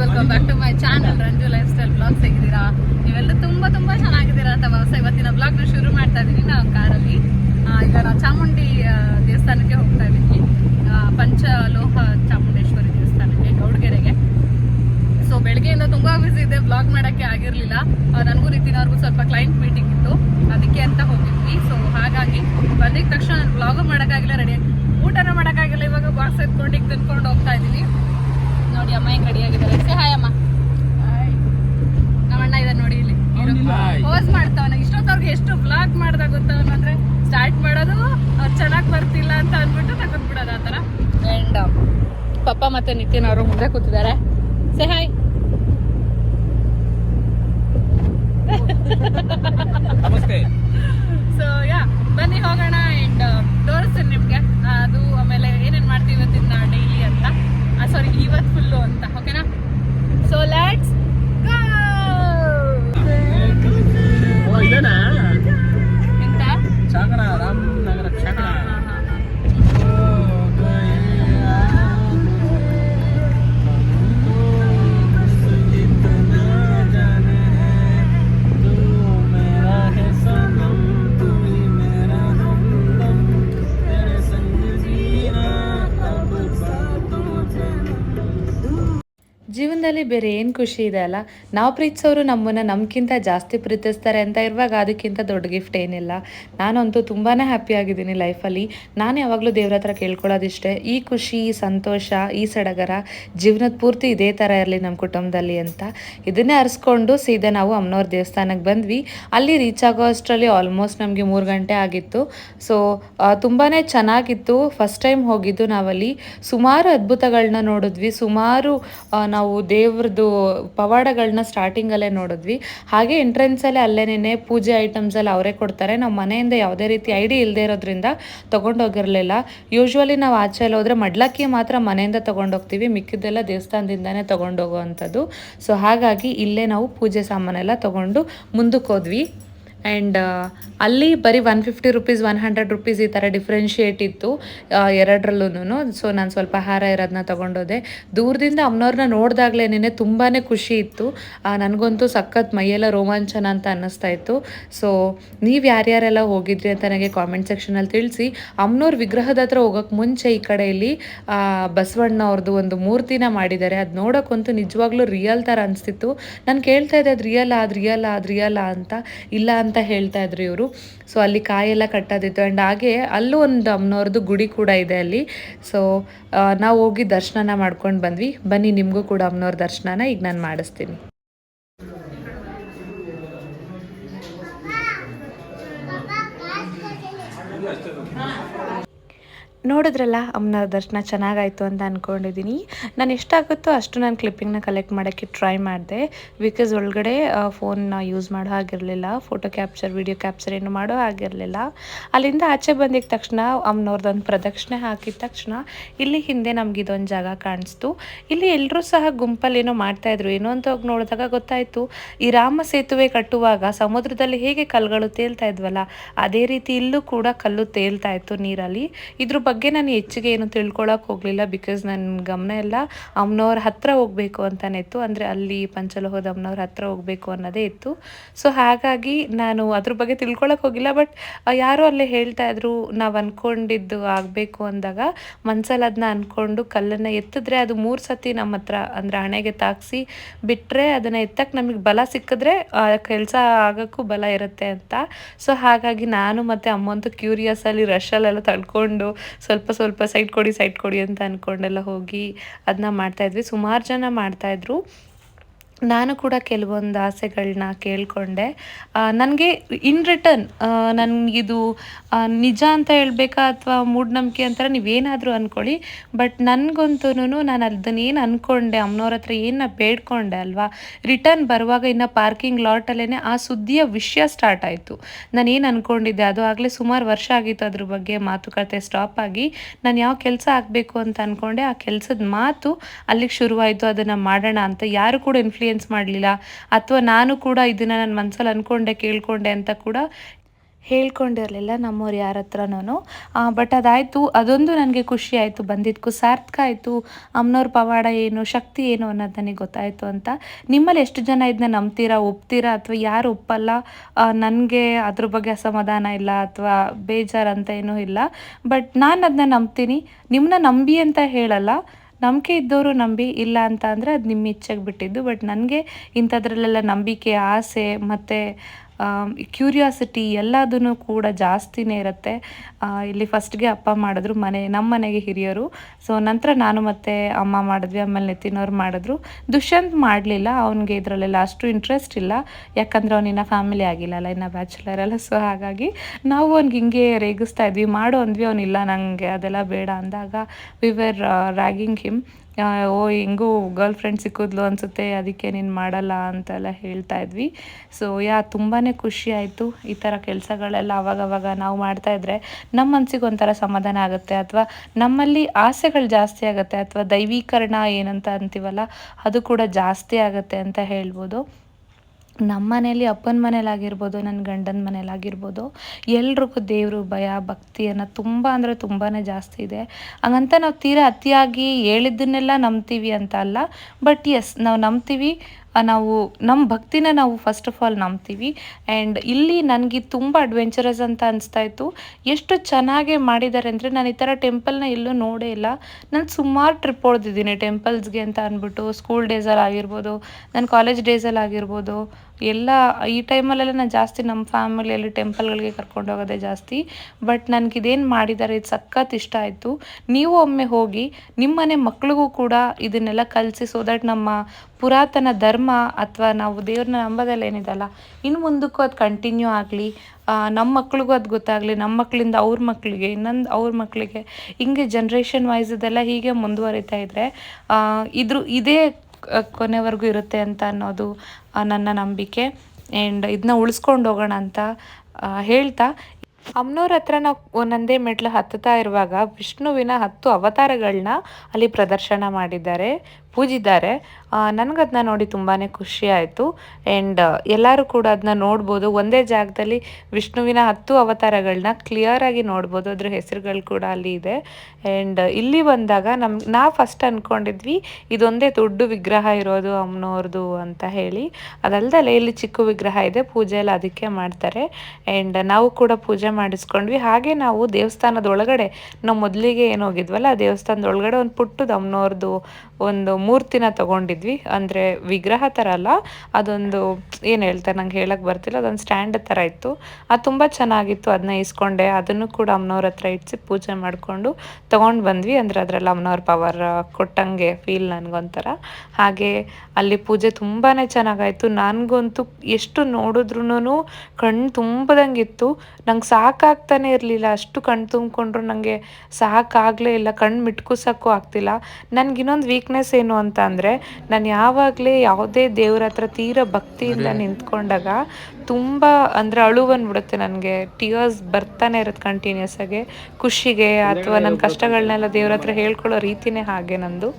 Welcome back to my channel Ranju lifestyle blogs ಹೇಗಿದ್ದೀರಾ? ನೀವೆಲ್ಲರೂ ತುಂಬಾ ತುಂಬಾ ಚೆನ್ನಾಗಿದ್ದೀರಾ ಅಂತ ಹೊಸ ಇವತ್ತಿನ ಬ್ಲಾಗ್ನ ಶುರು ಮಾಡ್ತಾ ಇದ್ದೀನಿ ನಾವು ಕಾರಲ್ಲಿ. ಈಗ ನಾವು ಚಾಮುಂಡಿ ದೇವಸ್ಥಾನಕ್ಕೆ ಹೋಗ್ತಾ ಇದ್ದೀನಿ ಪಂಚಲೋಹ ಚಾಮುಂಡೇಶ್ವರಿ ದೇವಸ್ಥಾನಕ್ಕೆ, ಗೌಡ್ಗೆರೆಗೆ. ಸೊ ಬೆಳಗ್ಗೆಯಿಂದ ತುಂಬಾ ಬಿಸಿ ಇದೆ. ಬ್ಲಾಗ್ ಮಾಡೋಕ್ಕೆ ಆಗಿರಲಿಲ್ಲ. ನನಗೂ ರೀತಿನವ್ರಿಗೂ ಸ್ವಲ್ಪ ಕ್ಲೈಂಟ್ ಮೀಟಿಂಗ್ ಇತ್ತು. ಅದಕ್ಕೆ ಅಂತ ಹೋಗಿದ್ವಿ. ಸೊ ಹಾಗಾಗಿ ಬಂದಿದ ತಕ್ಷಣ ನಾನು ಬ್ಲಾಗು ಮಾಡೋಕ್ಕಾಗಿಲ್ಲ ರೆಡಿ ಊಟನ ಮಾಡೋಕ್ಕಾಗಿಲ್ಲ. ಇವಾಗ ಬಾಕ್ಸ್ ಎತ್ಕೊಂಡು ತಿನ್ಕೊಂಡು ಹೋಗ್ತಾ ಇದ್ದೀನಿ. ನೋಡಿ ಅಮ್ಮ ಹೆಂಗ್ ರೆಡಿ ಆಗಿದ್ದಾರೆ. ಸೇ ಹಾಯ್ ಅಮ್ಮ. ನಮ್ಮ ಅಣ್ಣ ಇದೆ ನೋಡಿ ಇಲ್ಲಿ. ಪೋಸ್ ಮಾಡ್ತಾವನ. ಇಷ್ಟೊತ್ತವ್ರಿಗೆ ಎಷ್ಟು ಬ್ಲಾಗ್ ಮಾಡ್ದಾಗ ಗೊತ್ತವನ ಅಂದ್ರೆ ಸ್ಟಾರ್ಟ್ ಮಾಡೋದು ಅವ್ರು ಚೆನ್ನಾಗಿ ಬರ್ತಿಲ್ಲ ಅಂತ ಅಂದ್ಬಿಟ್ಟು ತಗೊಂಡ್ಬಿಡೋದು ಆ ಥರ. ಆ್ಯಂಡ್ ಪಪ್ಪ ಮತ್ತೆ ನಿತಿನ್ ಅವರು ಮುಂದೆ ಕೂತಿದ್ದಾರೆ. ಸೇ ಹಾಯ್ ನಮಸ್ತೆ. ಸೊ ಯಾ ಬನ್ನಿ ಹೋಗೋಣ ಅಂಡ್ ತೋರಿಸ್ತೀನಿ ನಿಮಗೆ. ಅದು ಆಮೇಲೆ ಏನೇನು ಮಾಡ್ತೀವಿ ಇವತ್ತಿನ ಅಂತ ಸಾರಿ ಇವತ್ತು ಫುಲ್ಲು ಅಂತ ಓಕೆನಾ ಸೊ ಲೆಟ್ಸ್ ಬೇರೆ ಏನು ಖುಷಿ ಇದೆ ಅಲ್ಲ? ನಾವು ಪ್ರೀತಿಸೋರು ನಮ್ಮನ್ನು ನಮ್ಗಿಂತ ಜಾಸ್ತಿ ಪ್ರೀತಿಸ್ತಾರೆ ಅಂತ ಇರುವಾಗ ಅದಕ್ಕಿಂತ ದೊಡ್ಡ ಗಿಫ್ಟ್ ಏನಿಲ್ಲ. ನಾನಂತೂ ತುಂಬಾ ಹ್ಯಾಪಿ ಆಗಿದ್ದೀನಿ ಲೈಫಲ್ಲಿ ನಾನು ಯಾವಾಗಲೂ ದೇವ್ರ ಹತ್ರ ಕೇಳ್ಕೊಳ್ಳೋದಿಷ್ಟೇ. ಈ ಖುಷಿ, ಈ ಸಂತೋಷ, ಈ ಸಡಗರ ಜೀವನದ ಪೂರ್ತಿ ಇದೇ ಥರ ಇರಲಿ ನಮ್ಮ ಕುಟುಂಬದಲ್ಲಿ ಅಂತ. ಇದನ್ನೇ ಅರಿಸ್ಕೊಂಡು ಸೀದಾ ನಾವು ಅಮ್ಮನವ್ರ ದೇವಸ್ಥಾನಕ್ಕೆ ಬಂದ್ವಿ. ಅಲ್ಲಿ ರೀಚ್ ಆಗೋ ಅಷ್ಟರಲ್ಲಿ ಆಲ್ಮೋಸ್ಟ್ ನಮಗೆ ಮೂರು ಗಂಟೆ ಆಗಿತ್ತು. ಸೊ ತುಂಬಾ ಚೆನ್ನಾಗಿತ್ತು. ಫಸ್ಟ್ ಟೈಮ್ ಹೋಗಿದ್ದು ನಾವಲ್ಲಿ. ಸುಮಾರು ಅದ್ಭುತಗಳನ್ನ ನೋಡಿದ್ವಿ. ಸುಮಾರು ನಾವು ನಾವು ದೇವ್ರದ್ದು ಪವಾಡಗಳನ್ನ ಸ್ಟಾರ್ಟಿಂಗಲ್ಲೇ ನೋಡಿದ್ವಿ. ಹಾಗೆ ಎಂಟ್ರೆನ್ಸಲ್ಲೇ ಅಲ್ಲೇನೇ ಪೂಜೆ ಐಟಮ್ಸ್ ಎಲ್ಲ ಅವರೇ ಕೊಡ್ತಾರೆ. ನಾವು ಮನೆಯಿಂದ ಯಾವುದೇ ರೀತಿ ಐಡಿ ಇಲ್ಲದೆ ಇರೋದ್ರಿಂದ ತೊಗೊಂಡೋಗಿರಲಿಲ್ಲ ಯೂಶ್ವಲಿ ನಾವು ಆಚೆ ಹೋದರೆ ಮಡ್ಲಕ್ಕಿ ಮಾತ್ರ ಮನೆಯಿಂದ ತೊಗೊಂಡೋಗ್ತೀವಿ ಮಿಕ್ಕಿದ್ದೆಲ್ಲ ದೇವಸ್ಥಾನದಿಂದನೇ ತೊಗೊಂಡೋಗುವಂಥದ್ದು ಸೊ ಹಾಗಾಗಿ ಇಲ್ಲೇ ನಾವು ಪೂಜೆ ಸಾಮಾನೆಲ್ಲ ತೊಗೊಂಡು ಮುಂದಕ್ಕೆ ಹೋದ್ವಿ. ಆ್ಯಂಡ್ ಅಲ್ಲಿ ಬರೀ one fifty rupees one hundred rupees ಈ ಥರ ಡಿಫ್ರೆನ್ಷಿಯೇಟ್ ಇತ್ತು ಎರಡರಲ್ಲೂ ಸೊ ನಾನು ಸ್ವಲ್ಪ ಹಾರ ಇರೋದನ್ನ ತೊಗೊಂಡೋದೆ. ದೂರದಿಂದ ಅಮ್ಮನವ್ರನ್ನ ನೋಡಿದಾಗ್ಲೇನೆ ತುಂಬಾ ಖುಷಿ ಇತ್ತು. ನನಗಂತೂ ಸಖತ್ ಮೈಯೆಲ್ಲ ರೋಮಾಂಚನ ಅಂತ ಅನ್ನಿಸ್ತಾ ಇತ್ತು. ಸೊ ನೀವು ಯಾರ್ಯಾರೆಲ್ಲ ಹೋಗಿದ್ರಿ ಅಂತ ನನಗೆ ಕಾಮೆಂಟ್ ಸೆಕ್ಷನಲ್ಲಿ ತಿಳಿಸಿ. ಅಮ್ಮನವ್ರ ವಿಗ್ರಹದ ಹತ್ರ ಹೋಗೋಕ್ಕೆ ಮುಂಚೆ ಈ ಕಡೆ ಇಲ್ಲಿ ಒಂದು ಮೂರ್ತಿನ ಮಾಡಿದ್ದಾರೆ. ಅದು ನೋಡೋಕ್ಕಂತೂ ನಿಜವಾಗ್ಲೂ ರಿಯಲ್ ಥರ ಅನಿಸ್ತಿತ್ತು. ನಾನು ಕೇಳ್ತಾ ಇದ್ದೆ, ಅದು ರಿಯಲ್ ಅದು ರಿಯಲ್ ಅದು ರಿಯಲ್ ಅಂತ. ಇಲ್ಲ ಅಂತ ಹೇಳ್ತಾ ಇದ್ರು ಇವರು. ಸೊ ಅಲ್ಲಿ ಕಾಯೆಲ್ಲ ಕಟ್ಟೋದಿತ್ತು. ಆ್ಯಂಡ್ ಹಾಗೆ ಅಲ್ಲೂ ಒಂದು ಅಮ್ಮನವ್ರದ್ದು ಗುಡಿ ಕೂಡ ಇದೆ ಅಲ್ಲಿ. ಸೊ ನಾವು ಹೋಗಿ ದರ್ಶನನ ಮಾಡ್ಕೊಂಡು ಬಂದ್ವಿ. ಬನ್ನಿ, ನಿಮಗೂ ಕೂಡ ಅಮ್ಮನವ್ರ ದರ್ಶನನ ಈಗ ನಾನು ಮಾಡಿಸ್ತೀನಿ. ನೋಡಿದ್ರಲ್ಲ, ಅಮ್ಮನ ದರ್ಶನ ಚೆನ್ನಾಗಾಯಿತು ಅಂತ ಅಂದ್ಕೊಂಡಿದ್ದೀನಿ ನಾನು ಎಷ್ಟಾಗುತ್ತೋ ಅಷ್ಟು ನಾನು ಕ್ಲಿಪ್ಪಿಂಗ್ನ ಕಲೆಕ್ಟ್ ಮಾಡೋಕ್ಕೆ ಟ್ರೈ ಮಾಡಿದೆ. ಬಿಕಾಸ್ ಒಳಗಡೆ ಫೋನ್ನ ಯೂಸ್ ಮಾಡೋ ಹಾಗಿರಲಿಲ್ಲ. ಫೋಟೋ ಕ್ಯಾಪ್ಚರ್ ವಿಡಿಯೋ ಕ್ಯಾಪ್ಚರ್ ಏನು ಮಾಡೋ ಆಗಿರಲಿಲ್ಲ ಅಲ್ಲಿಂದ ಆಚೆ ಬಂದಿದ್ದ ತಕ್ಷಣ ಅಮ್ಮನವ್ರದ್ದೊಂದು ಪ್ರದಕ್ಷಿಣೆ ಹಾಕಿದ ತಕ್ಷಣ, ಇಲ್ಲಿ ಹಿಂದೆ ನಮ್ಗೆ ಇದೊಂದು ಜಾಗ ಕಾಣಿಸ್ತು. ಇಲ್ಲಿ ಎಲ್ಲರೂ ಸಹ ಗುಂಪಲ್ಲಿ ಏನೋ ಮಾಡ್ತಾಯಿದ್ರು ಏನೋ ಅಂತ ಹೋಗಿ ನೋಡಿದಾಗ ಗೊತ್ತಾಯಿತು. ಈ ರಾಮ ಸೇತುವೆ ಕಟ್ಟುವಾಗ ಸಮುದ್ರದಲ್ಲಿ ಹೇಗೆ ಕಲ್ಲುಗಳು ತೇಲ್ತಾ ಇದ್ವಲ್ಲ, ಅದೇ ರೀತಿ ಇಲ್ಲೂ ಕೂಡ ಕಲ್ಲು ತೇಲ್ತಾ ಇತ್ತು ನೀರಲ್ಲಿ. ಇದ್ರ ಬಗ್ಗೆ ನಾನು ಹೆಚ್ಚಿಗೆ ಏನು ತಿಳ್ಕೊಳಕ್ಕೆ ಹೋಗಲಿಲ್ಲ ಬಿಕಾಸ್ ನನ್ನ ಗಮನ ಎಲ್ಲ ಅಮ್ಮನವ್ರ ಹತ್ರ ಹೋಗಬೇಕು ಅಂತಾನೆ ಇತ್ತು. ಅಂದರೆ ಅಲ್ಲಿ ಪಂಚಲೋಹದ ಅಮ್ಮನವ್ರ ಹತ್ರ ಹೋಗಬೇಕು ಅನ್ನೋದೇ ಇತ್ತು. ಸೊ ಹಾಗಾಗಿ ನಾನು ಅದ್ರ ಬಗ್ಗೆ ತಿಳ್ಕೊಳಕ್ಕೆ ಹೋಗಿಲ್ಲ. ಬಟ್ ಯಾರೋ ಅಲ್ಲೇ ಹೇಳ್ತಾ ಇದ್ರು, ನಾವು ಅಂದ್ಕೊಂಡಿದ್ದು ಆಗಬೇಕು ಅಂದಾಗ ಮನ್ಸಲ್ಲಿ ಅದನ್ನ ಅಂದ್ಕೊಂಡು ಕಲ್ಲನ್ನು ಎತ್ತಿದ್ರೆ ಅದು ಮೂರು ಸತಿ ನಮ್ಮ ಹತ್ರ, ಅಂದರೆ ಹಣೆಗೆ ತಾಗಿಸಿ ಬಿಟ್ಟರೆ ಅದನ್ನು ಎತ್ತಕ್ಕೆ ನಮಗೆ ಬಲ ಸಿಕ್ಕಿದ್ರೆ ಕೆಲಸ ಆಗೋಕ್ಕೂ ಬಲ ಇರುತ್ತೆ ಅಂತ. ಸೊ ಹಾಗಾಗಿ ನಾನು ಮತ್ತು ಅಮ್ಮಂತೂ ಕ್ಯೂರಿಯಸ್ಸಲ್ಲಿ ರಶಲ್ಲೆಲ್ಲ ತಳ್ಕೊಂಡು ಸ್ವಲ್ಪ ಸ್ವಲ್ಪ ಸೈಡ್ ಕೊಡಿ ಸೈಡ್ ಕೊಡಿ ಅಂತ ಅಂದ್ಕೊಂಡೆಲ್ಲ ಹೋಗಿ ಅದನ್ನ ಮಾಡ್ತಾಯಿದ್ವಿ ಸುಮಾರು ಜನ ಮಾಡ್ತಾಯಿದ್ರು ನಾನು ಕೂಡ ಕೆಲವೊಂದು ಆಸೆಗಳನ್ನ ಕೇಳಿಕೊಂಡೆ. ನನಗೆ ಇನ್ ರಿಟರ್ನ್ ನನಗಿದು ನಿಜ ಅಂತ ಹೇಳಬೇಕಾ ಅಥವಾ ಮೂಢನಂಬಿಕೆ ಅಂತಾರೆ ನೀವೇನಾದರೂ ಅಂದ್ಕೊಳ್ಳಿ ಬಟ್ ನನಗಂತೂ ನಾನು ಅದನ್ನೇನು ಅಂದ್ಕೊಂಡೆ ಅಮ್ಮನವ್ರ ಹತ್ರ ಏನು ಬೇಡ್ಕೊಂಡೆ ಅಲ್ವಾ? ರಿಟರ್ನ್ ಬರುವಾಗ ಇನ್ನು ಪಾರ್ಕಿಂಗ್ ಲಾಟಲ್ಲೇ ಆ ಸುದ್ದಿಯ ವಿಷಯ ಸ್ಟಾರ್ಟ್ ಆಯಿತು. ನಾನು ಏನು ಅಂದ್ಕೊಂಡಿದ್ದೆ ಅದು ಆಗಲೇ ಸುಮಾರು ವರ್ಷ ಆಗಿತ್ತು ಅದ್ರ ಬಗ್ಗೆ ಮಾತುಕತೆ ಸ್ಟಾಪ್ ಆಗಿ. ನಾನು ಯಾವ ಕೆಲಸ ಆಗಬೇಕು ಅಂತ ಅಂದ್ಕೊಂಡೆ ಆ ಕೆಲಸದ ಮಾತು ಅಲ್ಲಿಗೆ ಶುರುವಾಯಿತು, ಅದನ್ನು ಮಾಡೋಣ ಅಂತ ಯಾರು ಕೂಡ ಇನ್ಫ್ಲೂಯೆನ್ಸ್ ಮಾಡಲಿಲ್ಲ. ಅಥವಾ ನಾನು ಕೂಡ ಇದನ್ನು ನನ್ನ ಮನಸ್ಸಲ್ಲಿ ಅಂದ್ಕೊಂಡೆ ಕೇಳ್ಕೊಂಡೆ ಅಂತ ಕೂಡ ಹೇಳ್ಕೊಂಡಿರಲಿಲ್ಲ ನಮ್ಮವ್ರು ಯಾರ ಹತ್ರನೂ ಬಟ್ ಅದಾಯಿತು. ಅದೊಂದು ನನಗೆ ಖುಷಿ ಆಯಿತು. ಬಂದಿದ್ದಕ್ಕೂ ಸಾರ್ಥಕ ಆಯಿತು. ಅಮ್ಮನವ್ರ ಪವಾಡ ಏನು, ಶಕ್ತಿ ಏನು ಅನ್ನೋದು ನನಗೆ ಗೊತ್ತಾಯಿತು ಅಂತ. ನಿಮ್ಮಲ್ಲಿ ಎಷ್ಟು ಜನ ಇದನ್ನ ನಂಬ್ತೀರಾ, ಒಪ್ತೀರಾ? ಅಥವಾ ಯಾರು ಒಪ್ಪಲ್ಲ? ನನಗೆ ಅದ್ರ ಬಗ್ಗೆ ಅಸಮಾಧಾನ ಇಲ್ಲ ಅಥವಾ ಬೇಜಾರು ಅಂತ ಏನೂ ಇಲ್ಲ. ಬಟ್ ನಾನು ಅದನ್ನ ನಂಬ್ತೀನಿ. ನಿಮ್ಮನ್ನ ನಂಬಿ ಅಂತ ಹೇಳಲ್ಲ. ನಂಬಿಕೆ ಇದ್ದವರು ನಂಬಿ ಇಲ್ಲ ಅಂತ ಅಂದರೆ ಅದು ನಿಮ್ಮ ಇಚ್ಛೆಗೆ ಬಿಟ್ಟಿದ್ದು ಬಟ್ ನನಗೆ ಇಂಥದ್ರಲ್ಲೆಲ್ಲ ನಂಬಿಕೆ, ಆಸೆ ಮತ್ತು ಕ್ಯೂರಿಯಾಸಿಟಿ ಎಲ್ಲದೂ ಕೂಡ ಜಾಸ್ತಿನೇ ಇರುತ್ತೆ. ಇಲ್ಲಿ ಫಸ್ಟ್ಗೆ ಅಪ್ಪ ಮಾಡಿದ್ರು ಮನೆ ನಮ್ಮ ಮನೆಗೆ ಹಿರಿಯರು. ಸೊ ನಂತರ ನಾನು ಮತ್ತು ಅಮ್ಮ ಮಾಡಿದ್ವಿ, ಆಮೇಲೆ ನಿತಿನವ್ರು ಮಾಡಿದ್ರು. ದುಷ್ಯಂತ್ ಮಾಡಲಿಲ್ಲ, ಅವನಿಗೆ ಇದರಲ್ಲೆಲ್ಲ ಅಷ್ಟು ಇಂಟ್ರೆಸ್ಟ್ ಇಲ್ಲ. ಯಾಕಂದರೆ ಅವನಿನ್ನ ಫ್ಯಾಮಿಲಿ ಆಗಿಲ್ಲಲ್ಲ ಇನ್ನು ಬ್ಯಾಚುಲರ್ ಅಲ್ಲ. ಸೊ ಹಾಗಾಗಿ ನಾವು ಅವ್ನಿಗೆ ಹಿಂಗೆ ರೇಗಿಸ್ತಾ ಇದ್ವಿ. ಮಾಡು ಅಂದ್ವಿ ಅವನಿಲ್ಲ ನನಗೆ ಅದೆಲ್ಲ ಬೇಡ ಅಂದಾಗ ವಿ ವೇರ್ ರ್ಯಾಗಿಂಗ್ ಹಿಮ್ ಓ, ಹೆಂಗೂ ಗರ್ಲ್ ಫ್ರೆಂಡ್ ಸಿಕ್ಕಿದ್ಲು ಅನಿಸುತ್ತೆ, ಅದಕ್ಕೆ ನೀನು ಮಾಡಲ್ಲ ಅಂತೆಲ್ಲ ಹೇಳ್ತಾ ಇದ್ವಿ. ಸೊ ಯಾ ತುಂಬಾ ಖುಷಿ ಆಯಿತು. ಈ ಥರ ಕೆಲಸಗಳೆಲ್ಲ ಅವಾಗವಾಗ ನಾವು ಮಾಡ್ತಾ ಇದ್ರೆ ನಮ್ಮ ಮನ್ಸಿಗೆ ಒಂಥರ ಸಮಾಧಾನ ಆಗುತ್ತೆ. ಅಥವಾ ನಮ್ಮಲ್ಲಿ ಆಸೆಗಳು ಜಾಸ್ತಿ ಆಗುತ್ತೆ. ಅಥವಾ ದೈವೀಕರಣ ಏನಂತ ಅಂತೀವಲ್ಲ, ಅದು ಕೂಡ ಜಾಸ್ತಿ ಆಗುತ್ತೆ ಅಂತ ಹೇಳ್ಬೋದು. ನಮ್ಮ ಮನೇಲಿ ಅಪ್ಪನ ಮನೇಲಾಗಿರ್ಬೋದು ನನ್ನ ಗಂಡನ ಮನೇಲಾಗಿರ್ಬೋದು ಎಲ್ರಿಗೂ ದೇವರು ಭಯ ಭಕ್ತಿ ಅನ್ನೋ ತುಂಬ ಅಂದರೆ ತುಂಬಾ ಜಾಸ್ತಿ ಇದೆ. ಹಂಗಂತ ನಾವು ತೀರಾ ಅತಿಯಾಗಿ ಹೇಳಿದ್ದನ್ನೆಲ್ಲ ನಂಬ್ತೀವಿ ಅಂತ ಅಲ್ಲ ಬಟ್ ಎಸ್ ನಾವು ನಂಬ್ತೀವಿ. ನಾವು ನಮ್ಮ ಭಕ್ತಿನ ನಾವು ಫಸ್ಟ್ ಆಫ್ ಆಲ್ ನಂಬ್ತೀವಿ. ಆ್ಯಂಡ್ ಇಲ್ಲಿ ನನಗೆ ತುಂಬ ಅಡ್ವೆಂಚರಸ್ ಅಂತ ಅನಿಸ್ತಾ ಇತ್ತು. ಎಷ್ಟು ಚೆನ್ನಾಗಿ ಮಾಡಿದ್ದಾರೆ ಅಂದರೆ ನಾನು ಈ ಥರ ಟೆಂಪಲ್ನ ಎಲ್ಲೂ ನೋಡೇ ಇಲ್ಲ. ನಾನು ಸುಮಾರು ಟ್ರಿಪ್ ಹೊಡೆದಿದ್ದೀನಿ ಟೆಂಪಲ್ಸ್ಗೆ ಅಂತ ಅಂದ್ಬಿಟ್ಟು ಸ್ಕೂಲ್ ಡೇಸಲ್ಲಿ ಆಗಿರ್ಬೋದು ನನ್ನ ಕಾಲೇಜ್ ಡೇಸಲ್ಲಿ ಆಗಿರ್ಬೋದು ಎಲ್ಲ, ಈ ಟೈಮಲ್ಲೆಲ್ಲ ನಾನು ಜಾಸ್ತಿ ನಮ್ಮ ಫ್ಯಾಮಿಲಿಯಲ್ಲಿ ಟೆಂಪಲ್ಗಳಿಗೆ ಕರ್ಕೊಂಡು ಹೋಗೋದೇ ಜಾಸ್ತಿ. ಬಟ್ ನನಗಿದೇನು ಮಾಡಿದ್ದಾರೆ ಇದು ಸಖತ್ ಇಷ್ಟ ಆಯಿತು. ನೀವು ಒಮ್ಮೆ ಹೋಗಿ ನಿಮ್ಮನೆ ಮಕ್ಕಳಿಗೂ ಕೂಡ ಇದನ್ನೆಲ್ಲ ಕಲಿಸಿ ಸೊ ದಟ್ ನಮ್ಮ ಪುರಾತನ ಧರ್ಮ ಅಥವಾ ನಾವು ದೇವ್ರನ್ನ ನಂಬೋದೆಲ್ಲ ಏನಿದೆಲ್ಲ ಇನ್ನು ಮುಂದಕ್ಕೂ ಅದು ಕಂಟಿನ್ಯೂ ಆಗಲಿ ನಮ್ಮ ಮಕ್ಳಿಗೂ ಅದು ಗೊತ್ತಾಗಲಿ ನಮ್ಮ ಮಕ್ಕಳಿಂದ ಅವ್ರ ಮಕ್ಕಳಿಗೆ ಇನ್ನೊಂದು ಅವ್ರ ಮಕ್ಕಳಿಗೆ ಹಿಂಗೆ ಜನ್ರೇಷನ್ ವೈಸ್ ಇದೆಲ್ಲ ಹೀಗೆ ಮುಂದುವರಿತಾ ಇದ್ದರೆ ಇದ್ರ, ಇದೇ ಕೊನೆವರೆಗೂ ಇರುತ್ತೆ ಅಂತ ಅನ್ನೋದು ನನ್ನ ನಂಬಿಕೆ. ಆ್ಯಂಡ್ ಇದನ್ನ ಉಳಿಸ್ಕೊಂಡು ಹೋಗೋಣ ಅಂತ ಹೇಳ್ತಾ. ಅಮ್ಮನವ್ರ ಹತ್ರ ನಾವು ಒಂದೊಂದೇ ಮೆಟ್ಲು ಹತ್ತುತ್ತಾ ಇರುವಾಗ ವಿಷ್ಣುವಿನ ಹತ್ತು ಅವತಾರಗಳನ್ನ ಅಲ್ಲಿ ಪ್ರದರ್ಶನ ಮಾಡಿದ್ದಾರೆ. ಪೂಜಿದ್ದಾರೆ. ನನಗದನ್ನ ನೋಡಿ ತುಂಬಾ ಖುಷಿ ಆಯಿತು. ಆ್ಯಂಡ್ ಎಲ್ಲರೂ ಕೂಡ ಅದನ್ನ ನೋಡ್ಬೋದು. ಒಂದೇ ಜಾಗದಲ್ಲಿ ವಿಷ್ಣುವಿನ ಹತ್ತು ಅವತಾರಗಳನ್ನ ಕ್ಲಿಯರಾಗಿ ನೋಡ್ಬೋದು. ಅದ್ರ ಹೆಸರುಗಳು ಕೂಡ ಅಲ್ಲಿ ಇದೆ. ಆ್ಯಂಡ್ ಇಲ್ಲಿ ಬಂದಾಗ ನಮ್, ನಾ ಫಸ್ಟ್ ಅಂದ್ಕೊಂಡಿದ್ವಿ ಇದೊಂದೇ ದೊಡ್ಡ ವಿಗ್ರಹ ಇರೋದು ಅಮ್ಮನವ್ರದ್ದು ಅಂತ ಹೇಳಿ. ಅದಲ್ದಲೆ ಇಲ್ಲಿ ಚಿಕ್ಕ ವಿಗ್ರಹ ಇದೆ. ಪೂಜೆ ಎಲ್ಲ ಅದಕ್ಕೆ ಮಾಡ್ತಾರೆ. ಆ್ಯಂಡ್ ನಾವು ಕೂಡ ಪೂಜೆ ಮಾಡಿಸ್ಕೊಂಡ್ವಿ. ಹಾಗೆ ನಾವು ದೇವಸ್ಥಾನದ ಒಳಗಡೆ, ನಾವು ಮೊದಲಿಗೆ ಏನು ಹೋಗಿದ್ವಲ್ಲ ದೇವಸ್ಥಾನದೊಳಗಡೆ ಒಂದು ಪುಟ್ಟದ ಅಮ್ಮನವ್ರದ್ದು ಒಂದು ಮೂರ್ತಿನ ತಗೊಂಡಿದ್ವಿ. ಅಂದರೆ ವಿಗ್ರಹ ಥರ ಅಲ್ಲ, ಅದೊಂದು ಏನು ಹೇಳ್ತಾರೆ, ನಂಗೆ ಹೇಳಕ್ಕೆ ಬರ್ತಿಲ್ಲ, ಅದೊಂದು ಸ್ಟ್ಯಾಂಡ್ ಥರ ಇತ್ತು. ಅದು ತುಂಬ ಚೆನ್ನಾಗಿತ್ತು ಅದನ್ನ ಇಸ್ಕೊಂಡೆ. ಅದನ್ನು ಕೂಡ ಅಮ್ಮನವ್ರ ಹತ್ರ ಇಡಿಸಿ ಪೂಜೆ ಮಾಡಿಕೊಂಡು ತೊಗೊಂಡು ಬಂದ್ವಿ. ಅಂದರೆ ಅದರಲ್ಲಿ ಅಮ್ಮನವ್ರ ಪವರ್ ಕೊಟ್ಟಂಗೆ ಫೀಲ್ ನನಗೊಂಥರ. ಹಾಗೆ ಅಲ್ಲಿ ಪೂಜೆ ತುಂಬಾ ಚೆನ್ನಾಗಾಯಿತು. ನನಗಂತೂ ಎಷ್ಟು ನೋಡಿದ್ರೂ ಕಣ್ಣು ತುಂಬದಂಗಿತ್ತು. ನಂಗೆ ಸಾಕಾಗ್ತಾನೆ ಇರಲಿಲ್ಲ. ಅಷ್ಟು ಕಣ್ಣು ತುಂಬಿಕೊಂಡ್ರು ನನಗೆ ಸಾಕಾಗಲೇ ಇಲ್ಲ. ಕಣ್ಣು ಮಿಟ್ಕುಸಕ್ಕೂ ಆಗ್ತಿಲ್ಲ. ನನಗೆ ಇನ್ನೊಂದು ವೀಕ್ನೆಸ್ ಏನು ಅಂತ ಅಂದರೆ ನಾನು ಯಾವಾಗಲೇ ಯಾವುದೇ ದೇವ್ರ ಹತ್ರ ತೀರ ಭಕ್ತಿಯಿಂದ ನಿಂತ್ಕೊಂಡಾಗ ತುಂಬ ಅಂದರೆ ಅಳು ಬಂದ್ಬಿಡುತ್ತೆ ನನಗೆ. ಟಿಯರ್ಸ್ ಬರ್ತಾನೆ ಇರುತ್ತೆ ಕಂಟಿನ್ಯೂಸ್ ಆಗಿ. ಖುಷಿಗೆ ಅಥವಾ ನನ್ನ ಕಷ್ಟಗಳನ್ನೆಲ್ಲ ದೇವ್ರ ಹತ್ರ ಹೇಳ್ಕೊಳ್ಳೋ ರೀತಿನೇ ಹಾಗೆ ನಂದು.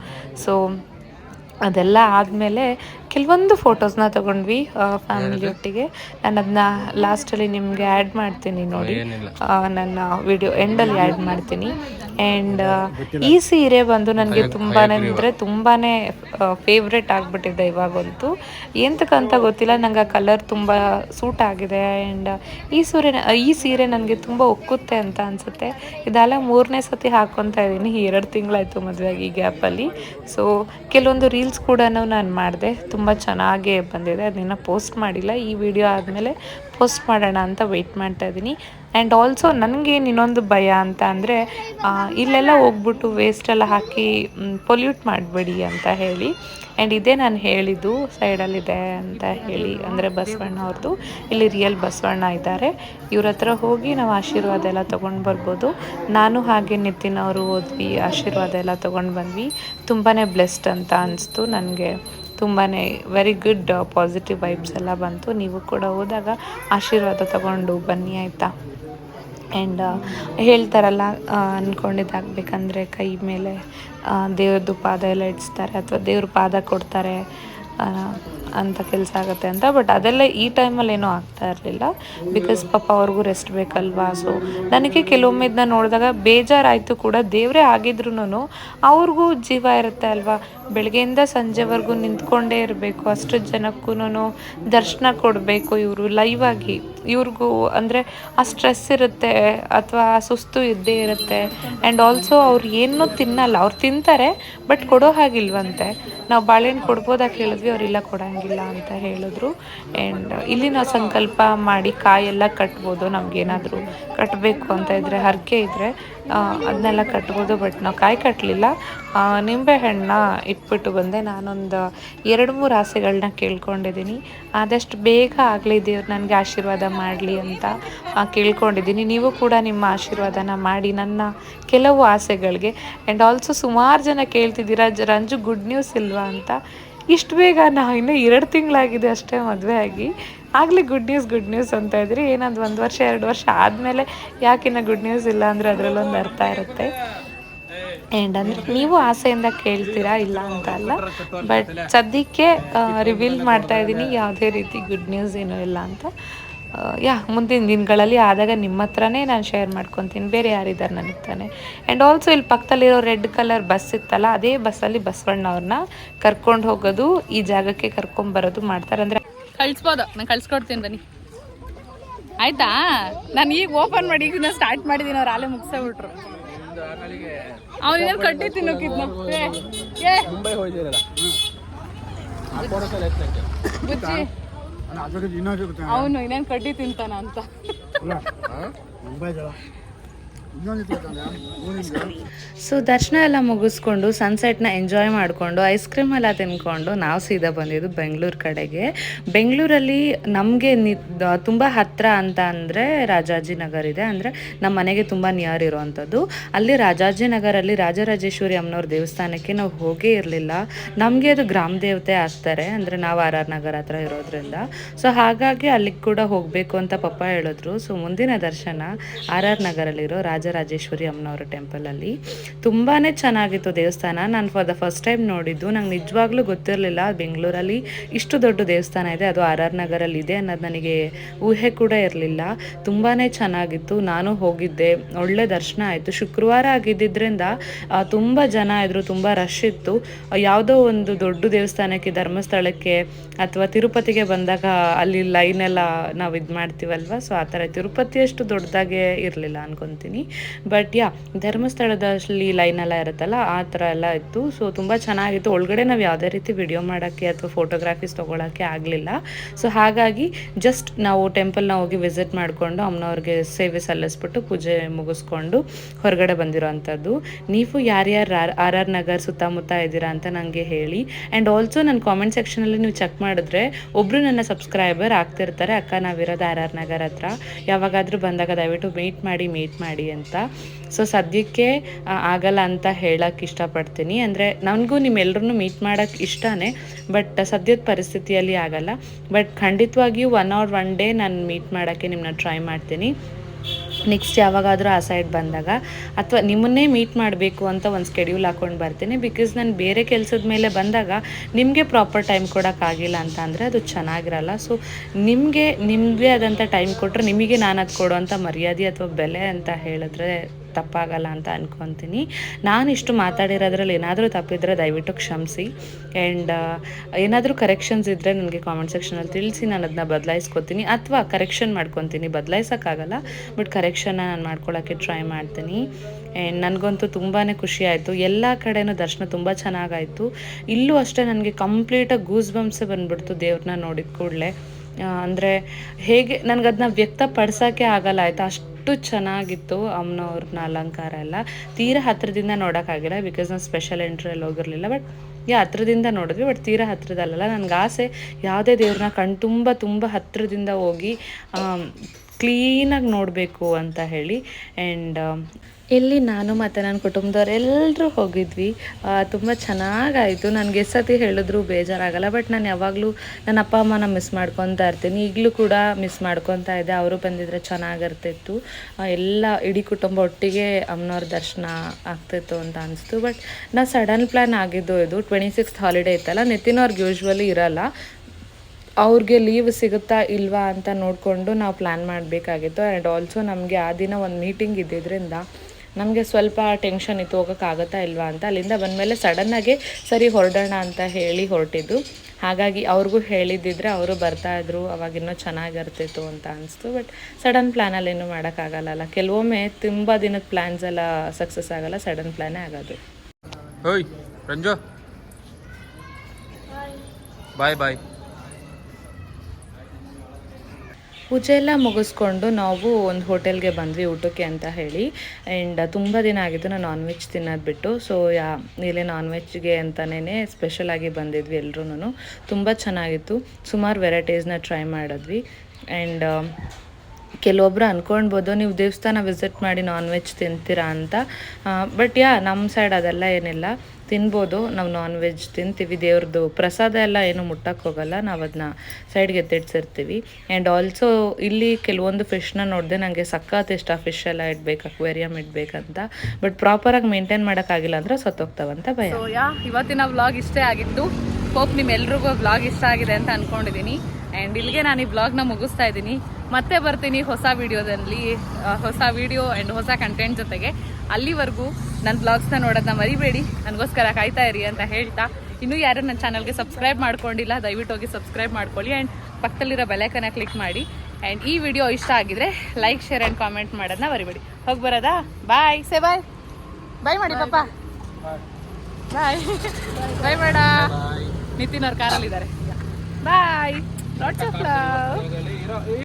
ಸೊ ಅದೆಲ್ಲ ಆದಮೇಲೆ ಕೆಲವೊಂದು ಫೋಟೋಸ್ನ ತಗೊಂಡ್ವಿ ಫ್ಯಾಮಿಲಿ ಒಟ್ಟಿಗೆ. ನಾನು ಅದನ್ನ ಲಾಸ್ಟಲ್ಲಿ ನಿಮಗೆ ಆ್ಯಡ್ ಮಾಡ್ತೀನಿ ನೋಡಿ. ನನ್ನ ವಿಡಿಯೋ ಎಂಡಲ್ಲಿ ಆ್ಯಡ್ ಮಾಡ್ತೀನಿ. ಆ್ಯಂಡ್ ಈ ಸೀರೆ ಬಂದು ನನಗೆ ತುಂಬಾ ಅಂದರೆ ತುಂಬಾ ಫೇವ್ರೆಟ್ ಆಗಿಬಿಟ್ಟಿದೆ ಇವಾಗಂತೂ. ಎಂತಕ್ಕಂತ ಗೊತ್ತಿಲ್ಲ ನಂಗೆ ಆ ಕಲರ್ ತುಂಬ ಸೂಟ್ ಆಗಿದೆ. ಆ್ಯಂಡ್ ಈ ಸೀರೆ ಈ ಸೀರೆ ನನಗೆ ತುಂಬ ಒಕ್ಕುತ್ತೆ ಅಂತ ಅನಿಸುತ್ತೆ. ಇದೆಲ್ಲ ಮೂರನೇ ಸತಿ ಹಾಕ್ಕೊತಾ ಇದ್ದೀನಿ. ಎರಡು ತಿಂಗಳಾಯಿತು ಮದುವೆಯಾಗಿ ಈ ಗ್ಯಾಪಲ್ಲಿ ಸೊ ಕೆಲವೊಂದು ರೀಲ್ಸ್ ಕೂಡ ನಾನು ಮಾಡಿದೆ. ತುಂಬ ಚೆನ್ನಾಗೇ ಬಂದಿದೆ. ಅದನ್ನು ಪೋಸ್ಟ್ ಮಾಡಿಲ್ಲ. ಈ ವಿಡಿಯೋ ಆದಮೇಲೆ ಪೋಸ್ಟ್ ಮಾಡೋಣ ಅಂತ ವೆಯ್ಟ್ ಮಾಡ್ತಾ ಇದ್ದೀನಿ. ಆ್ಯಂಡ್ ಆಲ್ಸೋ ನನಗೇನು ಇನ್ನೊಂದು ಭಯ ಅಂತ ಅಂದರೆ ಇಲ್ಲೆಲ್ಲ ಹೋಗ್ಬಿಟ್ಟು ವೇಸ್ಟೆಲ್ಲ ಹಾಕಿ ಪೊಲ್ಯೂಟ್ ಮಾಡಬೇಡಿ ಅಂತ ಹೇಳಿ. ಆ್ಯಂಡ್ ಇದೇ ನಾನು ಹೇಳಿದ್ದು, ಸೈಡಲ್ಲಿದೆ ಅಂತ ಹೇಳಿ ಅಂದರೆ ಬಸವಣ್ಣ ಅವ್ರದ್ದು ಇಲ್ಲಿ ರಿಯಲ್ ಬಸವಣ್ಣ ಇದ್ದಾರೆ. ಇವ್ರ ಹತ್ರ ಹೋಗಿ ನಾವು ಆಶೀರ್ವಾದ ಎಲ್ಲ ತೊಗೊಂಡು ಬರ್ಬೋದು. ನಾನು ಹಾಗೆ ನಿತಿನ್ ಅವರು ಹೋದ್ವಿ, ಆಶೀರ್ವಾದ ಎಲ್ಲ ತೊಗೊಂಡು ಬಂದ್ವಿ. ತುಂಬಾ ಬ್ಲೆಸ್ಡ್ ಅಂತ ಅನಿಸ್ತು ನನಗೆ. ತುಂಬಾ ವೆರಿ ಗುಡ್ ಪಾಸಿಟಿವ್ ವೈಬ್ಸ್ ಎಲ್ಲ ಬಂತು. ನೀವು ಕೂಡ ಹೋದಾಗ ಆಶೀರ್ವಾದ ತಗೊಂಡು ಬನ್ನಿ, ಆಯಿತಾ? ಆ್ಯಂಡ್ ಹೇಳ್ತಾರಲ್ಲ ಅಂದ್ಕೊಂಡಿದ್ದಾಗಬೇಕಂದ್ರೆ ಕೈ ಮೇಲೆ ದೇವ್ರದ್ದು ಪಾದ ಎಲ್ಲ ಇಡಿಸ್ತಾರೆ ಅಥವಾ ದೇವ್ರ ಪಾದ ಕೊಡ್ತಾರೆ. ಅಂತ ಕೆಲಸ ಆಗುತ್ತೆ ಅಂತ ಬಟ್ ಅದೆಲ್ಲ ಈ ಟೈಮಲ್ಲಿ ಏನೂ ಆಗ್ತಾ ಇರಲಿಲ್ಲ. ಬಿಕಾಸ್ ಪಾಪ ಅವ್ರಿಗೂ ರೆಸ್ಟ್ ಬೇಕಲ್ವಾ? ಸೊ ನನಗೆ ಕೆಲವೊಮ್ಮೆ ಇದನ್ನ ನೋಡಿದಾಗ ಬೇಜಾರಾಯಿತು ಕೂಡ. ದೇವರೇ ಆಗಿದ್ರು ಅವ್ರಿಗೂ ಜೀವ ಇರುತ್ತೆ ಅಲ್ವಾ? ಬೆಳಗ್ಗೆಯಿಂದ ಸಂಜೆವರೆಗೂ ನಿಂತ್ಕೊಂಡೇ ಇರಬೇಕು. ಅಷ್ಟು ಜನಕ್ಕೂ ದರ್ಶನ ಕೊಡಬೇಕು ಇವರು ಲೈವ್ ಆಗಿ. ಇವ್ರಿಗೂ ಅಂದರೆ ಆ ಸ್ಟ್ರೆಸ್ ಇರುತ್ತೆ ಅಥವಾ ಸುಸ್ತು ಇದ್ದೇ ಇರುತ್ತೆ. ಆ್ಯಂಡ್ ಆಲ್ಸೋ ಅವ್ರು ಏನೂ ತಿನ್ನಲ್ಲ. ಅವ್ರು ತಿಂತಾರೆ ಬಟ್ ಕೊಡೋ ಹಾಗಿಲ್ವಂತೆ. ನಾವು ಬಾಳೆಹಣ್ಣು ಕೊಡ್ಬೋದಾ ಕೇಳಿದ್ವಿ ಅವರಿಲ್ಲ ಕೊಡೋಂಗಿಲ್ಲ ಅಂತ ಹೇಳಿದ್ರು. ಆ್ಯಂಡ್ ಇಲ್ಲಿ ನಾವು ಸಂಕಲ್ಪ ಮಾಡಿ ಕಾಯೆಲ್ಲ ಕಟ್ಬೋದು. ನಮಗೇನಾದರೂ ಕಟ್ಟಬೇಕು ಅಂತ ಇದ್ದರೆ ಹರಕೆ ಇದ್ದರೆ ಅದನ್ನೆಲ್ಲ ಕಟ್ಬೋದು. ಬಟ್ ನಾವು ಕಾಯಿ ಕಟ್ಟಲಿಲ್ಲ ನಿಂಬೆಹಣ್ಣ ಇಟ್ಬಿಟ್ಟು ಬಂದೆ. ನಾನೊಂದು ಎರಡು ಮೂರು ಆಸೆಗಳನ್ನ ಕೇಳ್ಕೊಂಡಿದ್ದೀನಿ. ಆದಷ್ಟು ಬೇಗ ಆಗಲಿ ದೇವ್ರು ನನಗೆ ಆಶೀರ್ವಾದ ಮಾಡಲಿ ಅಂತ ಕೇಳ್ಕೊಂಡಿದ್ದೀನಿ. ನೀವು ಕೂಡ ನಿಮ್ಮ ಆಶೀರ್ವಾದನ ಮಾಡಿ ನನ್ನ ಕೆಲವು ಆಸೆಗಳಿಗೆ. ಆ್ಯಂಡ್ ಆಲ್ಸೋ ಸುಮಾರು ಜನ ಕೇಳ್ತಿದ್ದೀರಾ ರಂಜು ಗುಡ್ ನ್ಯೂಸ್ ಇಲ್ವಾ? ಅಂತ. ಇಷ್ಟು ಬೇಗ ನಾವು ಇನ್ನೂ ಎರಡು ತಿಂಗಳಾಗಿದೆ ಅಷ್ಟೇ ಮದುವೆ ಆಗಿ. ಆಗಲಿ ಗುಡ್ ನ್ಯೂಸ್ ಗುಡ್ ನ್ಯೂಸ್ ಅಂತ ಇದ್ರಿ. ಏನದು ಒಂದು ವರ್ಷ, ಎರಡು ವರ್ಷ ಆದಮೇಲೆ ಯಾಕಿನ್ನ ಗುಡ್ ನ್ಯೂಸ್ ಇಲ್ಲ ಅಂದರೆ ಅದರಲ್ಲೊಂದು ಅರ್ಥ ಇರುತ್ತೆ. ಆ್ಯಂಡ್ ಅಂದರೆ ನೀವು ಆಸೆಯಿಂದ ಕೇಳ್ತೀರಾ ಇಲ್ಲ ಅಂತ ಅಲ್ಲ. ಬಟ್ ಸದ್ಯಕ್ಕೆ ರಿವೀಲ್ ಮಾಡ್ತಾ ಇದ್ದೀನಿ, ಯಾವುದೇ ರೀತಿ ಗುಡ್ ನ್ಯೂಸ್ ಏನೂ ಇಲ್ಲ ಅಂತ. ಯಾ ಮುಂದಿನ ದಿನಗಳಲ್ಲಿ ಆದಾಗ ನಿಮ್ಮ ಹತ್ರನೇ ನಾನು ಶೇರ್ ಮಾಡ್ಕೊತೀನಿ. ಬೇರೆ ಯಾರಿದ್ದಾರೆ ನನಗೆ ತಾನೆ ಆ್ಯಂಡ್ ಆಲ್ಸೋ ಇಲ್ಲಿ ಪಕ್ಕದಲ್ಲಿರೋ ರೆಡ್ ಕಲರ್ ಬಸ್ ಇತ್ತಲ್ಲ ಅದೇ ಬಸ್ಸಲ್ಲಿ ಬಸವಣ್ಣವ್ರನ್ನ ಕರ್ಕೊಂಡು ಹೋಗೋದು ಈ ಜಾಗಕ್ಕೆ ಕರ್ಕೊಂಬರೋದು ಮಾಡ್ತಾರೆ. ಅಂದರೆ ಕಳಿಸ್ಬೋದು. ನಾನು ಕಳ್ಸ್ಕೊಡ್ತೀನಿ ಬನ್ನಿ. ಆಯ್ತಾ? ನಾನು ಈಗ ಓಪನ್ ಮಾಡಿ ಈಗ ನಾನು ಸ್ಟಾರ್ಟ್ ಮಾಡಿದ್ದೀನಿ ಅವ್ರು ಆಲೇ ಮುಗಿಸೇ ಬಿಟ್ರು ಕಟ್ಟಿ ತಿನ್ನೋಕಿದ್ನ? ಏ ಏ. ಮುಂಬೈ ಹೋಗಿದ್ದೀರಲ್ಲ. ಬುಚ್ಚಿ ಅವನು ಇನ್ನೇನು ಕಡ್ಡಿ ತಿಂತಾನ ಅಂತ. ಸೊ ದರ್ಶನ ಎಲ್ಲ ಮುಗಿಸ್ಕೊಂಡು ಸನ್ಸೆಟ್ನ ಎಂಜಾಯ್ ಮಾಡಿಕೊಂಡು ಐಸ್ ಕ್ರೀಮ್ ಎಲ್ಲ ತಿನ್ಕೊಂಡು ನಾವು ಸೀದಾ ಬಂದಿದ್ದು ಬೆಂಗಳೂರು ಕಡೆಗೆ. ಬೆಂಗಳೂರಲ್ಲಿ ನಮಗೆ ನಿ ತುಂಬ ಹತ್ತಿರ ಅಂತ ಅಂದರೆ ರಾಜಾಜಿನಗರ್ ಇದೆ. ಅಂದರೆ ನಮ್ಮ ಮನೆಗೆ ತುಂಬ ನಿಯರ್ ಇರುವಂಥದ್ದು. ಅಲ್ಲಿ ರಾಜಾಜಿನಗರಲ್ಲಿ ರಾಜರಾಜೇಶ್ವರಿ ಅಮ್ಮನವ್ರ ದೇವಸ್ಥಾನಕ್ಕೆ ನಾವು ಹೋಗೇ ಇರಲಿಲ್ಲ. ನಮಗೆ ಅದು ಗ್ರಾಮ ದೇವತೆ ಆಗ್ತಾರೆ. ಅಂದರೆ ನಾವು ಆರ್ ಆರ್ ನಗರ ಹತ್ರ ಇರೋದ್ರಿಂದ. ಸೊ ಹಾಗಾಗಿ ಅಲ್ಲಿಗೆ ಕೂಡ ಹೋಗಬೇಕು ಅಂತ ಪಪ್ಪ ಹೇಳಿದ್ರು. ಸೊ ಮುಂದಿನ ದರ್ಶನ ಆರ್ ಆರ್ ನಗರಲ್ಲಿರೋ ರಾಜರಾಜೇಶ್ವರಿ ಅಮ್ಮನವರ ಟೆಂಪಲಲ್ಲಿ. ತುಂಬಾ ಚೆನ್ನಾಗಿತ್ತು ದೇವಸ್ಥಾನ. ನಾನು ಫಾರ್ ದ ಫಸ್ಟ್ ಟೈಮ್ ನೋಡಿದ್ದು. ನಂಗೆ ನಿಜವಾಗ್ಲೂ ಗೊತ್ತಿರಲಿಲ್ಲ ಬೆಂಗಳೂರಲ್ಲಿ ಇಷ್ಟು ದೊಡ್ಡ ದೇವಸ್ಥಾನ ಇದೆ. ಅದು ಆರ್ ಆರ್ ನಗರಲ್ಲಿ ಇದೆ ಅನ್ನೋದು ನನಗೆ ಊಹೆ ಕೂಡ ಇರಲಿಲ್ಲ. ತುಂಬಾ ಚೆನ್ನಾಗಿತ್ತು. ನಾನು ಹೋಗಿದ್ದೆ. ಒಳ್ಳೆ ದರ್ಶನ ಆಯಿತು. ಶುಕ್ರವಾರ ಆಗಿದ್ದರಿಂದ ತುಂಬ ಜನ ಇದ್ರು. ತುಂಬ ರಶ್ ಇತ್ತು. ಯಾವುದೋ ಒಂದು ದೊಡ್ಡ ದೇವಸ್ಥಾನಕ್ಕೆ, ಧರ್ಮಸ್ಥಳಕ್ಕೆ ಅಥವಾ ತಿರುಪತಿಗೆ ಬಂದಾಗ ಅಲ್ಲಿ ಲೈನ್ ಎಲ್ಲ ನಾವು ಇದು ಮಾಡ್ತೀವಲ್ವ? ಸೊ ಆ ಥರ ತಿರುಪತಿಯಷ್ಟು ದೊಡ್ಡದಾಗೆ ಇರಲಿಲ್ಲ ಅನ್ಕೊತೀನಿ. ಬಟ್ ಯಾ ಧರ್ಮಸ್ಥಳದಲ್ಲಿ ಲೈನ್ ಎಲ್ಲ ಇರುತ್ತಲ್ಲ, ಆ ಥರ ಎಲ್ಲ ಇತ್ತು. ಸೊ ತುಂಬ ಚೆನ್ನಾಗಿತ್ತು. ಒಳಗಡೆ ನಾವು ಯಾವುದೇ ರೀತಿ ವಿಡಿಯೋ ಮಾಡೋಕ್ಕೆ ಅಥವಾ ಫೋಟೋಗ್ರಾಫೀಸ್ ತೊಗೊಳಕ್ಕೆ ಆಗಲಿಲ್ಲ. ಸೊ ಹಾಗಾಗಿ ಜಸ್ಟ್ ನಾವು ಟೆಂಪಲ್ನ ಹೋಗಿ ವಿಸಿಟ್ ಮಾಡಿಕೊಂಡು ಅಮ್ಮನವ್ರಿಗೆ ಸೇವೆ ಸಲ್ಲಿಸ್ಬಿಟ್ಟು ಪೂಜೆ ಮುಗಿಸ್ಕೊಂಡು ಹೊರಗಡೆ ಬಂದಿರೋ ಅಂಥದ್ದು ನೀವು ಯಾರ್ಯಾರು ಆರ್ ಆರ್ ನಗರ್ ಸುತ್ತಮುತ್ತ ಇದ್ದೀರಾ ಅಂತ ನನಗೆ ಹೇಳಿ. ಆ್ಯಂಡ್ ಆಲ್ಸೋ ನನ್ನ ಕಾಮೆಂಟ್ ಸೆಕ್ಷನಲ್ಲಿ ನೀವು ಚೆಕ್ ಮಾಡಿದ್ರೆ ಒಬ್ಬರು ನನ್ನ ಸಬ್ಸ್ಕ್ರೈಬರ್ ಆಗ್ತಿರ್ತಾರೆ. ಅಕ್ಕ ನಾವಿರೋದು ಆರ್ ಆರ್ ನಗರ್ ಹತ್ರ. ಯಾವಾಗಾದರೂ ಬಂದಾಗ ದಯವಿಟ್ಟು ಮೀಟ್ ಮಾಡಿ ಮೀಟ್ ಮಾಡಿ ಅಂತ. ಸೊ ಸದ್ಯಕ್ಕೆ ಆಗಲ್ಲ ಅಂತ ಹೇಳಕ್ಕೆ ಇಷ್ಟಪಡ್ತೀನಿ. ಅಂದರೆ ನನಗೂ ನಿಮ್ಮೆಲ್ಲರೂ ಮೀಟ್ ಮಾಡೋಕ್ಕೆ ಇಷ್ಟನೇ ಬಟ್ ಸದ್ಯದ ಪರಿಸ್ಥಿತಿಯಲ್ಲಿ ಆಗಲ್ಲ. ಬಟ್ ಖಂಡಿತವಾಗಿಯೂ ಒನ್ ಆರ್ ಒನ್ ಡೇ ನಾನು ಮೀಟ್ ಮಾಡೋಕ್ಕೆ ನಿಮ್ಮನ್ನ ಟ್ರೈ ಮಾಡ್ತೀನಿ. ನೆಕ್ಸ್ಟ್ ಯಾವಾಗಾದರೂ ಆ ಸೈಡ್ ಬಂದಾಗ ಅಥವಾ ನಿಮ್ಮನ್ನೇ ಮೀಟ್ ಮಾಡಬೇಕು ಅಂತ ಒಂದು ಸ್ಕೆಡ್ಯೂಲ್ ಹಾಕೊಂಡು ಬರ್ತೀನಿ ಬಿಕಾಸ್ ನಾನು ಬೇರೆ ಕೆಲಸದ ಮೇಲೆ ಬಂದಾಗ ನಿಮಗೆ ಪ್ರಾಪರ್ ಟೈಮ್ ಕೊಡೋಕ್ಕಾಗಿಲ್ಲ ಅಂತ ಅಂದರೆ ಅದು ಚೆನ್ನಾಗಿರಲ್ಲ. ಸೊ ನಿಮಗೆ ನಿಮ್ಮದೇ ಆದಂಥ ಟೈಮ್ ಕೊಟ್ಟರೆ ನಿಮಗೆ ನಾನು ಅದು ಕೊಡೋವಂಥ ಮರ್ಯಾದೆ ಅಥವಾ ಬೆಲೆ ಅಂತ ಹೇಳಿದ್ರೆ ತಪ್ಪಾಗಲ್ಲ ಅಂತ ಅನ್ಕೊತೀನಿ. ನಾನು ಇಷ್ಟು ಮಾತಾಡಿರೋದ್ರಲ್ಲಿ ಏನಾದರೂ ತಪ್ಪಿದ್ರೆ ದಯವಿಟ್ಟು ಕ್ಷಮಿಸಿ. ಆ್ಯಂಡ್ ಏನಾದರೂ ಕರೆಕ್ಷನ್ಸ್ ಇದ್ದರೆ ನನಗೆ ಕಾಮೆಂಟ್ ಸೆಕ್ಷನಲ್ಲಿ ತಿಳಿಸಿ, ನಾನು ಅದನ್ನ ಬದಲಾಯಿಸ್ಕೊತೀನಿ. ಅಥವಾ ಕರೆಕ್ಷನ್ ಮಾಡ್ಕೊತೀನಿ. ಬದಲಾಯಿಸೋಕ್ಕಾಗಲ್ಲ ಬಟ್ ಕರೆಕ್ಷನ್ನ ನಾನು ಮಾಡ್ಕೊಳ್ಳೋಕ್ಕೆ ಟ್ರೈ ಮಾಡ್ತೀನಿ. ಆ್ಯಂಡ್ ನನಗಂತೂ ತುಂಬಾ ಖುಷಿ ಆಯಿತು. ಎಲ್ಲ ಕಡೆನೂ ದರ್ಶನ ತುಂಬ ಚೆನ್ನಾಗಾಯಿತು. ಇಲ್ಲೂ ಅಷ್ಟೇ ನನಗೆ ಕಂಪ್ಲೀಟಾಗಿ ಗೂಸ್ ಬಂಪ್ಸೇ ಬಂದ್ಬಿಡ್ತು ದೇವ್ರನ್ನ ನೋಡಿದ ಕೂಡಲೇ. ಅಂದರೆ ಹೇಗೆ ನನಗದನ್ನ ವ್ಯಕ್ತಪಡಿಸೋಕ್ಕೆ ಆಗಲ್ಲ ಆಯಿತಾ? ಅಷ್ಟು ಚೆನ್ನಾಗಿತ್ತು ಅಮ್ಮನವ್ರನ್ನ ಅಲಂಕಾರ ಎಲ್ಲ. ತೀರಾ ಹತ್ತಿರದಿಂದ ನೋಡೋಕ್ಕಾಗಿಲ್ಲ ಬಿಕಾಸ್ ನಾನು ಸ್ಪೆಷಲ್ ಎಂಟ್ರಲ್ಲಿ ಹೋಗಿರಲಿಲ್ಲ ಬಟ್ ಯಾ, ಹತ್ರದಿಂದ ನೋಡಿದ್ವಿ ಬಟ್ ತೀರಾ ಹತ್ರದಲ್ಲ ನನಗೆ ಆಸೆ ಯಾವುದೇ ದೇವ್ರನ್ನ ಕಣ್ ತುಂಬ ತುಂಬ ಹತ್ರದಿಂದ ಹೋಗಿ ಕ್ಲೀನಾಗಿ ನೋಡಬೇಕು ಅಂತ ಹೇಳಿ ಆ್ಯಂಡ್ ಇಲ್ಲಿ ನಾನು ಮತ್ತು ನನ್ನ ಕುಟುಂಬದವ್ರು ಎಲ್ಲರೂ ಹೋಗಿದ್ವಿ. ತುಂಬ ಚೆನ್ನಾಗಾಯಿತು. ನನಗೆ ಸತಿ ಹೇಳಿದ್ರು ಬೇಜಾರಾಗಲ್ಲ ಬಟ್ ನಾನು ಯಾವಾಗಲೂ ನನ್ನ ಅಪ್ಪ ಅಮ್ಮನ ಮಿಸ್ ಮಾಡ್ಕೊತಾ ಇರ್ತೀನಿ. ಈಗಲೂ ಕೂಡ ಮಿಸ್ ಮಾಡ್ಕೊತಾ ಇದ್ದೆ ಅವರು ಬಂದಿದ್ರೆ ಚೆನ್ನಾಗಿರ್ತಿತ್ತು. ಎಲ್ಲ ಇಡೀ ಕುಟುಂಬ ಒಟ್ಟಿಗೆ ಅಮ್ಮನವ್ರ ದರ್ಶನ ಆಗ್ತಿತ್ತು ಅಂತ ಅನಿಸ್ತು. ಬಟ್ ನಾ ಸಡನ್ ಪ್ಲ್ಯಾನ್ ಆಗಿದ್ದು ಇದು. ಟ್ವೆಂಟಿ ಸಿಕ್ಸ್ತ್ ಹಾಲಿಡೇ ಇತ್ತಲ್ಲ ನಿತಿನ್ ಅವ್ರಿಗೆ ಯೂಶ್ವಲಿ ಇರಲ್ಲ. ಅವ್ರಿಗೆ ಲೀವ್ ಸಿಗುತ್ತಾ ಇಲ್ವಾ ಅಂತ ನೋಡಿಕೊಂಡು ನಾವು ಪ್ಲ್ಯಾನ್ ಮಾಡಬೇಕಾಗಿತ್ತು. ಆ್ಯಂಡ್ ಆಲ್ಸೋ ನಮಗೆ ಆ ದಿನ ಒಂದು ಮೀಟಿಂಗ್ ಇದ್ದಿದ್ದರಿಂದ ನಮಗೆ ಸ್ವಲ್ಪ ಟೆನ್ಷನ್ ಇತ್ತು ಹೋಗೋಕ್ಕಾಗತ್ತಾ ಇಲ್ವಾ ಅಂತ. ಅಲ್ಲಿಂದ ಬಂದಮೇಲೆ ಸಡನ್ನಾಗಿ ಸರಿ ಹೊರಡೋಣ ಅಂತ ಹೇಳಿ ಹೊರಟಿದ್ದು. ಹಾಗಾಗಿ ಅವ್ರಿಗೂ ಹೇಳಿದ್ದಿದ್ರೆ ಅವರು ಬರ್ತಾಯಿದ್ರು ಅವಾಗ ಇನ್ನೂ ಚೆನ್ನಾಗಿರ್ತಿತ್ತು ಅಂತ ಅನಿಸ್ತು. ಬಟ್ ಸಡನ್ ಪ್ಲ್ಯಾನಲ್ಲಿ ಏನೂ ಮಾಡೋಕ್ಕಾಗಲ್ಲ ಕೆಲವೊಮ್ಮೆ ತುಂಬ ದಿನದ ಪ್ಲ್ಯಾನ್ಸ್ ಎಲ್ಲ ಸಕ್ಸಸ್ ಆಗಲ್ಲ ಸಡನ್ ಪ್ಲ್ಯಾನೇ ಆಗೋದು. ಓಯ್ ರಂಜು. ಬಾಯ್ ಬಾಯ್ ಪೂಜೆ ಎಲ್ಲ ಮುಗಿಸ್ಕೊಂಡು ನಾವು ಒಂದು ಹೋಟೆಲ್ಗೆ ಬಂದ್ವಿ ಊಟಕ್ಕೆ ಅಂತ ಹೇಳಿ. ಆ್ಯಂಡ್ ತುಂಬ ದಿನ ಆಗಿತ್ತು ನಾನು ನಾನ್ ವೆಜ್ ತಿನ್ನೋದು ಬಿಟ್ಟು. ಸೊ ಯಾ, ಇಲ್ಲಿ ನಾನ್ ವೆಜ್ಗೆ ಅಂತಲೇ ಸ್ಪೆಷಲಾಗಿ ಬಂದಿದ್ವಿ ಎಲ್ಲರೂನು ತುಂಬ ಚೆನ್ನಾಗಿತ್ತು. ಸುಮಾರು ವೆರೈಟೀಸ್ನ ಟ್ರೈ ಮಾಡಿದ್ವಿ. ಆ್ಯಂಡ್ ಕೆಲವೊಬ್ರು ಅಂದ್ಕೊಳ್ಬೋದು ನೀವು ದೇವಸ್ಥಾನ ವಿಸಿಟ್ ಮಾಡಿ ನಾನ್ ವೆಜ್ ತಿಂತೀರಾ ಅಂತ. ಬಟ್ ಯಾ ನಮ್ಮ ಸೈಡ್ ಅದೆಲ್ಲ ಏನಿಲ್ಲ. ತಿನ್ಬೋದು, ನಾವು ನಾನ್ ವೆಜ್ ತಿಂತೀವಿ. ದೇವ್ರದ್ದು ಪ್ರಸಾದ ಎಲ್ಲ ಏನು ಮುಟ್ಟಕ್ಕೆ ಹೋಗಲ್ಲ. ನಾವು ಅದನ್ನ ಸೈಡ್ಗೆ ಎತ್ತಿಡ್ಸಿರ್ತೀವಿ. ಆ್ಯಂಡ್ ಆಲ್ಸೋ ಇಲ್ಲಿ ಕೆಲವೊಂದು ಫಿಶ್ನ ನೋಡಿದೆ ನನಗೆ ಸಖತ್ ಇಷ್ಟ. ಫಿಶ್ ಎಲ್ಲ ಇಡ್ಬೇಕು ಅಕ್ವೇರಿಯಂ ಇಡ್ಬೇಕಂತ. ಬಟ್ ಪ್ರಾಪರಾಗಿ ಮೇಂಟೈನ್ ಮಾಡೋಕ್ಕಾಗಿಲ್ಲ ಅಂದರೆ ಸತ್ತೋಗ್ತಾವಂತ ಭಯ. ಯಾ, ಇವತ್ತಿನ ವ್ಲಾಗ್ ಇಷ್ಟೇ ಆಗಿತ್ತು ಹೋಪ್ ನಿಮ್ಮೆಲ್ರಿಗೂ ವ್ಲಾಗ್ ಇಷ್ಟ ಆಗಿದೆ ಅಂತ ಅಂದ್ಕೊಂಡಿದ್ದೀನಿ ಆ್ಯಂಡ್ ಇಲ್ಲಿಗೆ ನಾನು ಈ ವ್ಲಾಗ್ನ ಮುಗಿಸ್ತಾ ಇದ್ದೀನಿ. ಮತ್ತೆ ಬರ್ತೀನಿ ಹೊಸ ವಿಡಿಯೋದಲ್ಲಿ ಹೊಸ ವಿಡಿಯೋ ಆ್ಯಂಡ್ ಹೊಸ ಕಂಟೆಂಟ್ ಜೊತೆಗೆ. ಅಲ್ಲಿವರೆಗೂ ನನ್ನ ಬ್ಲಾಗ್ಸ್ನ ನೋಡೋದನ್ನ ಮರಿಬೇಡಿ. ನನಗೋಸ್ಕರ ಕಾಯ್ತಾ ಇರಿ ಅಂತ ಹೇಳ್ತಾ. ಇನ್ನೂ ಯಾರು ನನ್ನ ಚಾನಲ್ಗೆ ಸಬ್ಸ್ಕ್ರೈಬ್ ಮಾಡ್ಕೊಂಡಿಲ್ಲ ದಯವಿಟ್ಟು ಹೋಗಿ ಸಬ್ಸ್ಕ್ರೈಬ್ ಮಾಡ್ಕೊಳ್ಳಿ ಆ್ಯಂಡ್ ಪಕ್ಕದಲ್ಲಿರೋ ಬೆಲೈಕನ್ನ ಕ್ಲಿಕ್ ಮಾಡಿ. ಆ್ಯಂಡ್ ಈ ವಿಡಿಯೋ ಇಷ್ಟ ಆಗಿದ್ರೆ ಲೈಕ್ ಶೇರ್ ಆ್ಯಂಡ್ ಕಾಮೆಂಟ್ ಮಾಡೋದನ್ನ ಮರಿಬೇಡಿ. ಹೋಗಿ ಬರೋದಾ? ಬಾಯ್ ಸೆ ಬಾಯ್ ಬಾಯ್ ಮಾಡಿ ಪಾಪ ಬಾಯ್ ಬಾಯ್ ಮೇಡ. ನಿತಿನ್ ಅವ್ರ ಕಾರಲ್ಲಿದ್ದಾರೆ ಬಾಯ್ ಲಾಟ್ಸ್ ಆಫ್ ಲವ್ ಇರೋ